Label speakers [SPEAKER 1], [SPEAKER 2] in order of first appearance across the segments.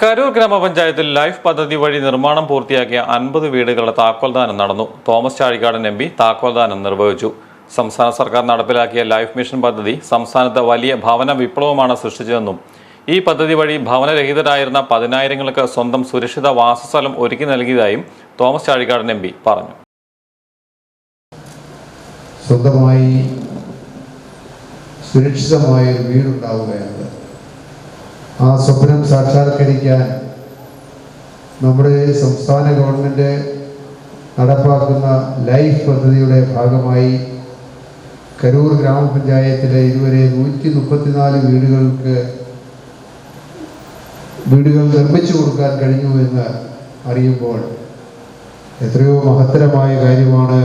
[SPEAKER 1] കരൂർ ഗ്രാമപഞ്ചായത്തിൽ ലൈഫ് പദ്ധതി വഴി നിർമ്മാണം പൂർത്തിയാക്കിയ അൻപത് വീടുകളുടെ താക്കോൽദാനം നടന്നു. തോമസ് ചാഴിക്കാടൻ എം പി താക്കോൽദാനം നിർവഹിച്ചു. സംസ്ഥാന സർക്കാർ നടപ്പിലാക്കിയ ലൈഫ് മിഷൻ പദ്ധതി സംസ്ഥാനത്ത് വലിയ ഭവന വിപ്ലവമാണ് സൃഷ്ടിച്ചതെന്നും ഈ പദ്ധതി വഴി ഭവനരഹിതരായിരുന്ന പതിനായിരങ്ങൾക്ക് സ്വന്തം സുരക്ഷിത വാസസ്ഥലം ഒരുക്കി നൽകിയതായും തോമസ് ചാഴിക്കാടൻ എം പറഞ്ഞു.
[SPEAKER 2] സ്വന്തമായി സുരക്ഷിതമായ വീടുണ്ടാവുകയാണ്. ആ സ്വപ്നം സാക്ഷാത്കരിക്കാൻ നമ്മുടെ സംസ്ഥാന ഗവൺമെന്റ് നടപ്പാക്കുന്ന ലൈഫ് പദ്ധതിയുടെ ഭാഗമായി കരൂർ ഗ്രാമപഞ്ചായത്തിലെ ഇതുവരെ നൂറ്റി മുപ്പത്തിനാല് വീടുകൾക്ക് വീടുകൾ നിർമ്മിച്ചു കൊടുക്കാൻ കഴിഞ്ഞു എന്ന് അറിയുമ്പോൾ എത്രയോ മഹത്തരമായ കാര്യമാണ്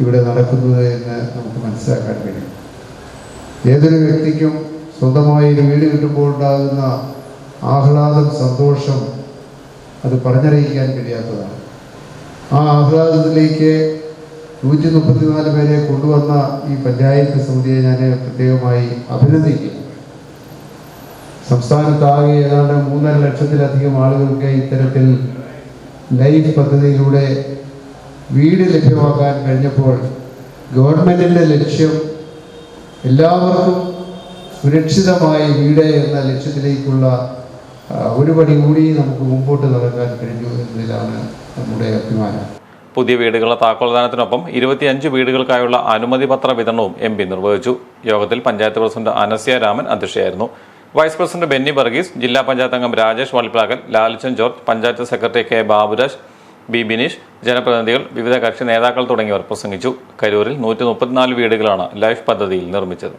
[SPEAKER 2] ഇവിടെ നടക്കുന്നത് എന്ന് നമുക്ക് മനസ്സിലാക്കാൻ കഴിയും. ഏതൊരു വ്യക്തിക്കും സ്വന്തമായി ഒരു വീട് കിട്ടുമ്പോൾ ഉണ്ടാകുന്ന ആഹ്ലാദം സന്തോഷം അത് പറഞ്ഞറിയിക്കാൻ കഴിയാത്തതാണ്. ആ ആഹ്ലാദത്തിലേക്ക് നൂറ്റി മുപ്പത്തിനാല് പേരെ കൊണ്ടുവന്ന ഈ പഞ്ചായത്ത് സമിതിയെ ഞാൻ പ്രത്യേകമായി അഭിനന്ദിക്കുന്നു. സംസ്ഥാനത്താകെ ഏതാണ്ട് മൂന്നര ലക്ഷത്തിലധികം ആളുകൾക്ക് ഇത്തരത്തിൽ ലൈഫ് പദ്ധതിയിലൂടെ വീട് ലഭ്യമാക്കാൻ കഴിഞ്ഞപ്പോൾ ഗവൺമെന്റിന്റെ ലക്ഷ്യം എല്ലാവർക്കും സുരക്ഷിതമായ വീട് എന്ന ലക്ഷ്യത്തിലേക്കുള്ള ഒരു പടി കൂടി നമുക്ക് മുമ്പോട്ട് നടക്കാൻ കഴിഞ്ഞു എന്നതിലാണ് നമ്മുടെ അഭിമാനം.
[SPEAKER 1] പുതിയ വീടുകളുടെ താക്കോൽദാനത്തിനൊപ്പം ഇരുപത്തിയഞ്ച് വീടുകൾക്കായുള്ള അനുമതി പത്ര വിതരണവും എം പി നിർവഹിച്ചു. യോഗത്തിൽ പഞ്ചായത്ത് പ്രസിഡന്റ് അനസ്യ രാമൻ അധ്യക്ഷയായിരുന്നു. വൈസ് പ്രസിഡന്റ് ബെന്നി വർഗീസ് ജില്ലാ പഞ്ചായത്ത് അംഗം Rajesh Valiplakal Lalchand George panchayat secretary K Baburaj B Bineesh ജനപ്രതിനിധികൾ വിവിധ കക്ഷി നേതാക്കൾ തുടങ്ങിയവർ പ്രസംഗിച്ചു. കരൂരിൽ നൂറ്റി വീടുകളാണ് ലൈഫ് പദ്ധതിയിൽ നിർമ്മിച്ചത്.